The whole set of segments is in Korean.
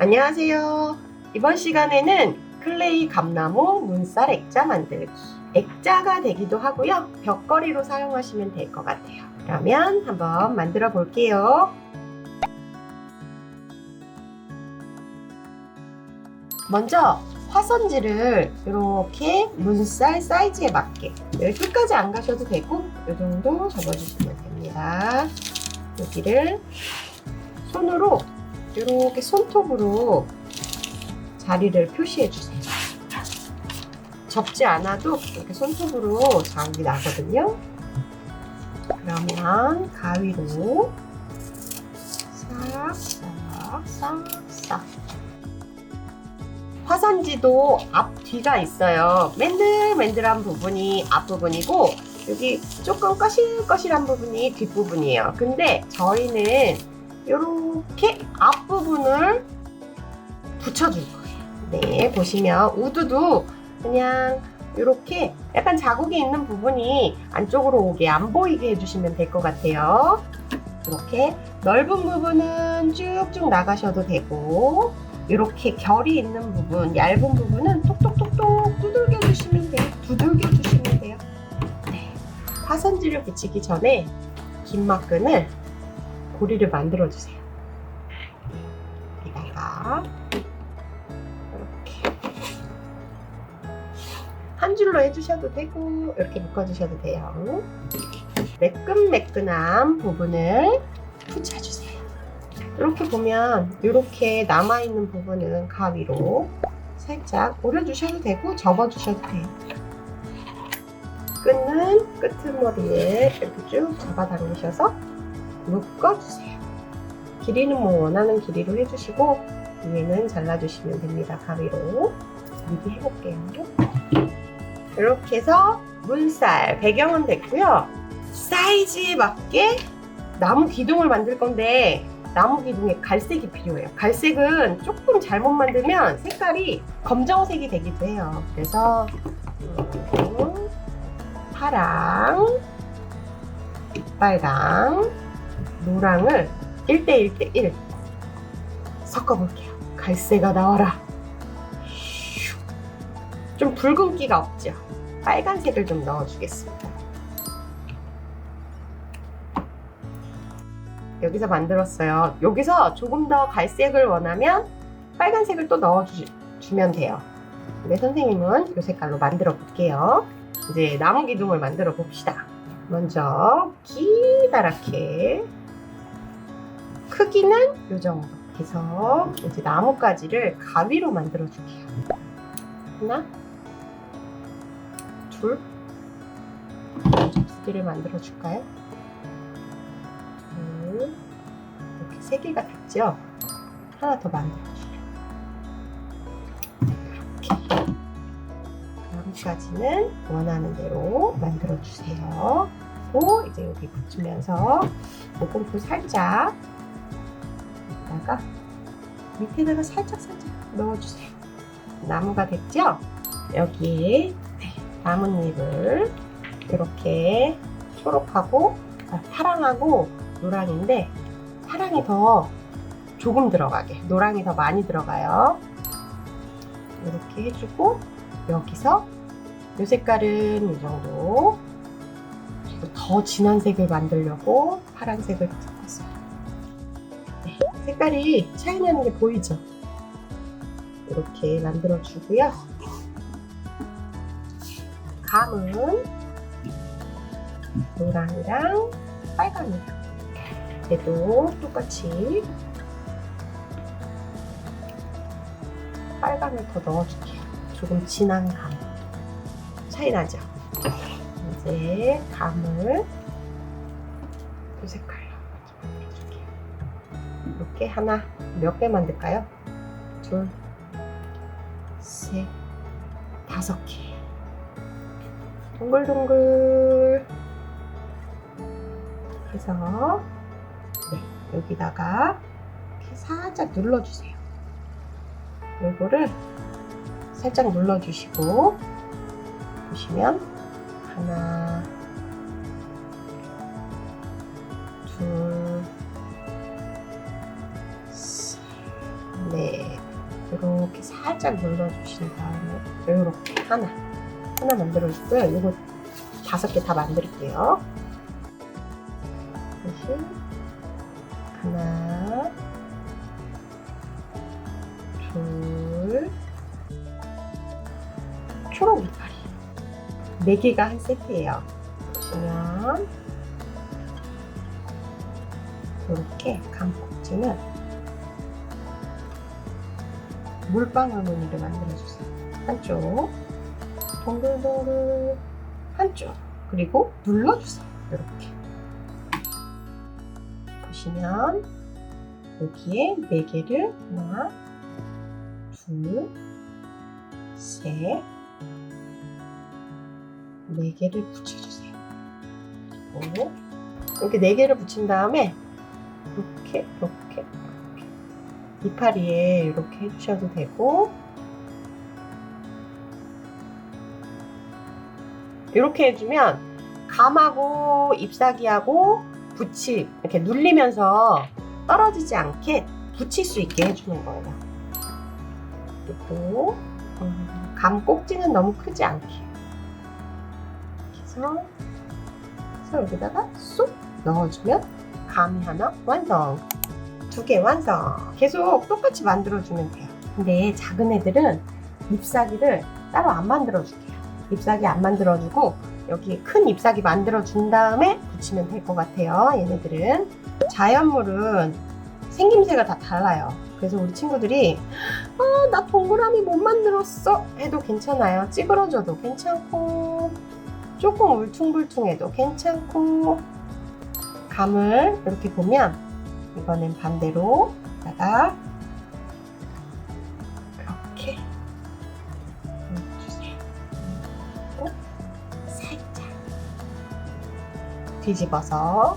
안녕하세요. 이번 시간에는 클레이 감나무 문살 액자 만들기. 액자가 되기도 하고요. 벽걸이로 사용하시면 될 것 같아요. 그러면 한번 만들어 볼게요. 먼저 화선지를 이렇게 문살 사이즈에 맞게 여기 끝까지 안 가셔도 되고 이 정도 접어주시면 됩니다. 여기를 손으로 이렇게 손톱으로 자리를 표시해 주세요. 접지 않아도 이렇게 손톱으로 자국이 나거든요. 그러면 가위로 싹싹싹싹 화산지도 앞 뒤가 있어요. 맨들맨들한 부분이 앞부분이고 여기 조금 거실거실한 부분이 뒷부분이에요. 근데 저희는 이렇게 앞부분을 붙여줄 거예요. 네, 보시면 우드도 그냥 이렇게 약간 자국이 있는 부분이 안쪽으로 오게 안 보이게 해주시면 될 것 같아요. 이렇게 넓은 부분은 쭉쭉 나가셔도 되고 이렇게 결이 있는 부분, 얇은 부분은 톡톡톡톡 두들겨 주시면 돼요. 두들겨 주시면 돼요. 네. 화선지를 붙이기 전에 긴 막근을 고리를 만들어 주세요. 여기다가 이렇게 한 줄로 해주셔도 되고 이렇게 묶어주셔도 돼요. 매끈매끈한 부분을 붙여주세요. 이렇게 보면 이렇게 남아있는 부분은 가위로 살짝 오려주셔도 되고 접어주셔도 돼요. 끈은 끄트머리에 이렇게 쭉 잡아 당기셔서 묶어주세요. 길이는 뭐 원하는 길이로 해주시고 위에는 잘라주시면 됩니다. 가위로 미리 해볼게요. 이렇게 해서 문살 배경은 됐고요. 사이즈에 맞게 나무 기둥을 만들 건데 나무 기둥에 갈색이 필요해요. 갈색은 조금 잘못 만들면 색깔이 검정색이 되기도 해요. 그래서 음, 파랑, 빨강, 노랑을 1대1 대1 섞어볼게요. 갈색아 나와라. 슉. 좀 붉은기가 없죠? 빨간색을 좀 넣어주겠습니다. 여기서 만들었어요. 여기서 조금 더 갈색을 원하면 빨간색을 또 넣어주면 돼요. 근데 선생님은 이 색깔로 만들어 볼게요. 이제 나무 기둥을 만들어 봅시다. 먼저 기다랗게 크기는 이 정도 해서 이제 나뭇가지를 가위로 만들어 줄게요. 하나, 둘, 두 개를 만들어 줄까요? 둘, 이렇게 세 개가 됐죠? 하나 더 만들어 줄게요. 이렇게 나뭇가지는 원하는 대로 만들어 주세요. 또 이제 여기 붙이면서 모공풀 살짝 여기다가 밑에다가 살짝 살짝 넣어주세요. 나무가 됐죠? 여기에 네, 나뭇잎을 이렇게 초록하고 아, 파랑하고 노랑인데 파랑이 더 조금 들어가게 노랑이 더 많이 들어가요. 이렇게 해주고 여기서 이 색깔은 이 정도 그리고 더 진한 색을 만들려고 파란색을. 네, 색깔이 차이 나는 게 보이죠? 이렇게 만들어 주고요. 감은 노랑이랑 빨강이랑 얘도 똑같이 빨강을 더 넣어줄게요. 조금 진한 감. 차이 나죠? 이제 감을 이 색깔로. 이렇게 하나, 몇 개 만들까요? 둘, 셋, 다섯 개. 동글동글 해서 네, 여기다가 이렇게 살짝 눌러주세요. 이거를 살짝 눌러주시고 보시면 하나 둘 셋, 넷 이렇게 살짝 눌러주신 다음에 이렇게 하나 하나 만들어주고요. 이거 다섯 개 다 만들게요. 다시 하나, 둘, 초록 이파리 네 개가 한 세트예요. 보시면 이렇게 감꼭지는 물방울 무늬를 만들어주세요. 한쪽 동글동글 한쪽 그리고 눌러주세요. 이렇게 보시면 여기에 네 개를 하나, 둘, 셋, 네 개를 붙여주세요. 그리고 여기 네 개를 붙인 다음에 이렇게 이렇게 이렇게 이파리에 이렇게 해주셔도 되고 이렇게 해주면 감하고 잎사귀하고 붙이 이렇게 눌리면서 떨어지지 않게 붙일 수 있게 해주는 거예요. 그리고 음, 감 꼭지는 너무 크지 않게 그래서 여기다가 쏙 넣어주면 감이 하나 완성 두 개 완성 계속 똑같이 만들어주면 돼요. 근데 작은 애들은 잎사귀를 따로 안 만들어줄게요. 잎사귀 안 만들어주고 여기 큰 잎사귀 만들어준 다음에 붙이면 될 것 같아요 얘네들은. 자연물은 생김새가 다 달라요. 그래서 우리 친구들이 아, 나 동그라미 못 만들었어. 해도 괜찮아요. 찌그러져도 괜찮고 조금 울퉁불퉁해도 괜찮고. 감을 이렇게 보면 이거는 반대로 다가 이렇게. 그리고 살짝 뒤집어서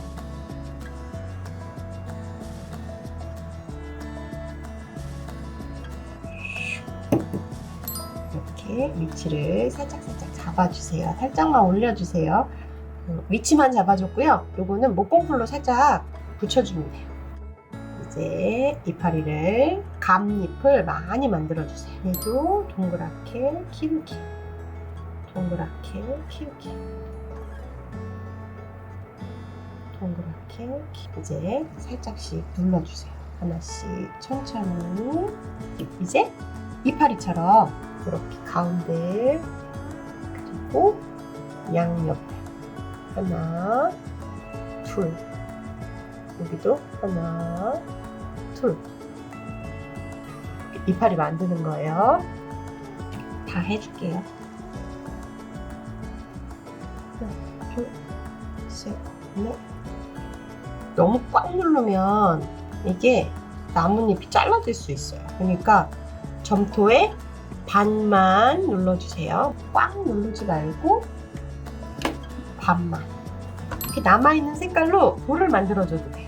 이렇게 위치를 살짝살짝 잡아주세요. 살짝만 올려주세요. 어, 위치만 잡아줬고요. 요거는 목공풀로 살짝 붙여주면 돼요. 이제 이파리를 감잎을 많이 만들어 주세요. 얘도 동그랗게 키우기. 동그랗게 키우기. 동그랗게 키- 이제 살짝씩 눌러 주세요. 하나씩 천천히. 이제 이파리처럼 이렇게 가운데 그리고 양옆에 하나, 둘. 여기도 하나, 둘. 이파리 만드는 거예요. 다 해줄게요. 너무 꽉 누르면 이게 나뭇잎이 잘라질 수 있어요. 그러니까 점토에 반만 눌러주세요. 꽉 누르지 말고 반만. 이렇게 남아있는 색깔로 볼을 만들어줘도 돼요.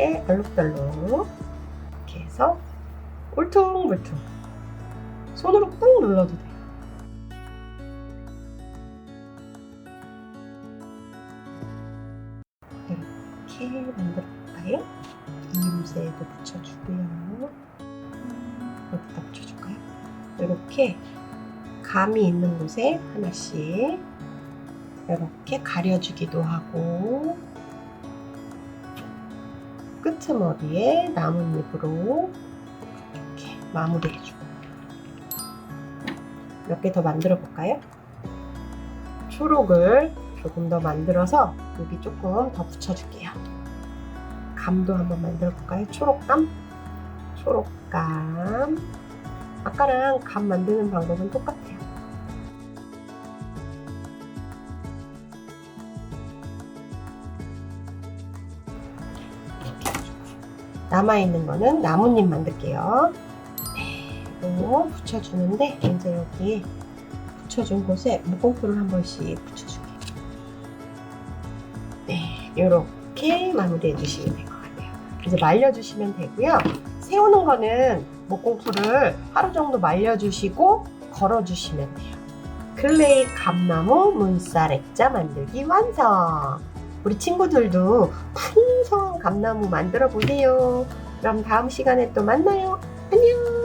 이렇게 얼룩덜룩 이렇게 해서 울퉁불퉁 손으로 꾹 눌러도 돼요. 이렇게 만들어볼까요? 이음새도 붙여주고요. 여기다 붙여줄까요? 이렇게 감이 있는 곳에 하나씩 이렇게 가려주기도 하고 끄트머리에 나뭇잎으로 이렇게 마무리해주고 몇 개 더 만들어 볼까요? 초록을 조금 더 만들어서 여기 조금 더 붙여줄게요. 감도 한번 만들어 볼까요? 초록감? 초록감. 아까랑 감 만드는 방법은 똑같아요. 남아있는 거는 나뭇잎 만들게요. 네, 이거 붙여주는데 이제 여기 붙여준 곳에 목공풀을 한 번씩 붙여줄게요. 네, 이렇게 마무리해 주시면 될 것 같아요. 이제 말려주시면 되고요. 세우는 거는 목공풀을 하루 정도 말려주시고 걸어주시면 돼요. 클레이 감나무 문살 액자 만들기 완성! 우리 친구들도 풍성한 감나무 만들어 보세요. 그럼 다음 시간에 또 만나요. 안녕!